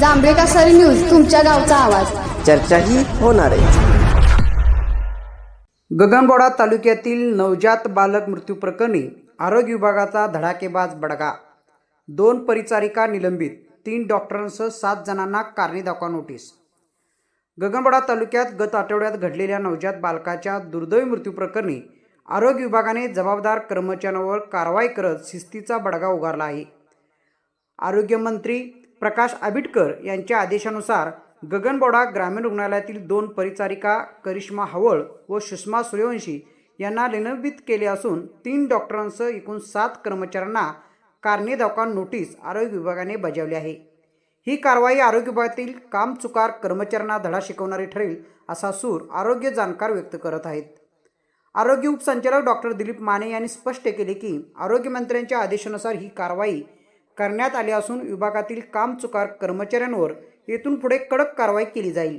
जांभेका सरी न्यूज तुमच्या गावचा आवाज. चर्चाही होणार आहे. गगनबोडा तालुक्यातील नवजात बालक मृत्यू प्रकरणी आरोग्य विभागाचा धडाकेबाज बडगा. दोन परिचारिका निलंबित तीन डॉक्टरांसह सात जणांना कारणे दाखवा नोटीस. गगनबोडा तालुक्यात गत आठवड्यात घडलेल्या नवजात बालकाच्या दुर्दैवी मृत्यू प्रकरणी आरोग्य विभागाने जबाबदार कर्मचाऱ्यांवर कारवाई करत शिस्तीचा बडगा उगारला आहे. आरोग्यमंत्री प्रकाश आबिटकर यांच्या आदेशानुसार गगनबोडा ग्रामीण रुग्णालयातील दोन परिचारिका करिश्मा हवळ व सुषमा सूर्यवंशी यांना निलंबित केले असून तीन डॉक्टरांसह एकूण सात कर्मचाऱ्यांना कारणे दाखवा नोटीस आरोग्य विभागाने बजावली आहे. ही कारवाई आरोग्य विभागातील कामचुकार कर्मचाऱ्यांना धडा शिकवणारी ठरेल असा सूर आरोग्य जाणकार व्यक्त करत आहेत. आरोग्य उपसंचालक डॉक्टर दिलीप माने यांनी स्पष्ट केले की आरोग्यमंत्र्यांच्या आदेशानुसार ही कारवाई करण्यात आले असून विभागातील कामचुकार कर्मचाऱ्यांवर येथून पुढे कडक कारवाई केली जाईल.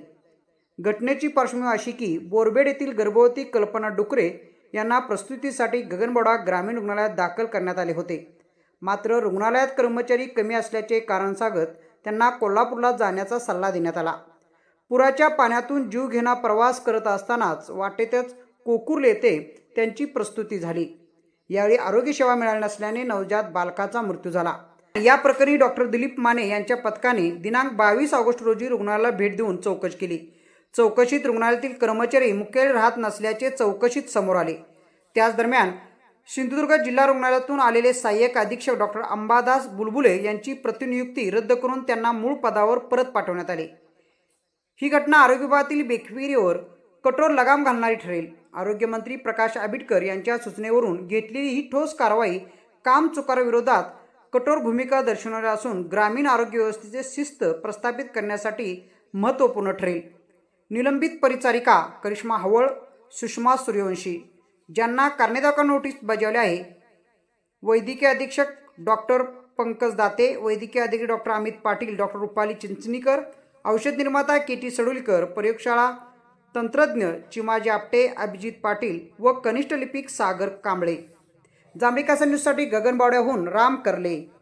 घटनेची पार्श्वभूमी अशी की बोरबेड येथील गर्भवती कल्पना डुकरे यांना प्रस्तुतीसाठी गगनबाडा ग्रामीण रुग्णालयात दाखल करण्यात आले होते. मात्र रुग्णालयात कर्मचारी कमी असल्याचे कारण सांगत त्यांना कोल्हापूरला जाण्याचा सल्ला देण्यात आला. पुराच्या पाण्यातून जीव घेणा प्रवास करत असतानाच वाटेतच कोकुर्ल येथे त्यांची प्रस्तुती झाली. यावेळी आरोग्य सेवा मिळाली नसल्याने नवजात बालकाचा मृत्यू झाला. या प्रकरणी डॉक्टर दिलीप माने यांच्या पथकाने दिनांक बावीस ऑगस्ट रोजी रुग्णालयाला भेट देऊन चौकशी केली. चौकशीत रुग्णालयातील कर्मचारी मुख्यालय राहत नसल्याचे चौकशीत समोर आले. त्याच दरम्यान सिंधुदुर्ग जिल्हा रुग्णालयातून आलेले सहाय्यक अधीक्षक डॉक्टर अंबादास बुलबुले यांची प्रतिनियुक्ती रद्द करून त्यांना मूळ पदावर परत पाठवण्यात आले. ही घटना आरोग्य विभागातील बेखविरीवर कठोर लगाम घालणारी ठरेल. आरोग्यमंत्री प्रकाश आबिटकर यांच्या सूचनेवरून घेतलेली ही ठोस कारवाई काम विरोधात कठोर भूमिका दर्शवणाऱ्या असून ग्रामीण आरोग्य व्यवस्थेचे शिस्त प्रस्थापित करण्यासाठी महत्त्वपूर्ण ठरेल. निलंबित परिचारिका करिश्मा हवळ सुषमा सूर्यवंशी ज्यांना कारणेदाखल नोटीस बजावली आहे. वैद्यकीय अधीक्षक डॉक्टर पंकज दाते वैद्यकीय अधिकारी डॉक्टर अमित पाटील डॉक्टर रुपाली चिंचणीकर औषध निर्माता के टी सडुलकर प्रयोगशाळा तंत्रज्ञ चिमाजी आपटे अभिजित पाटील व कनिष्ठ लिपिक सागर कांबळे. जांभेकासा न्यूजसाठी गगनबावड्याहून राम करले.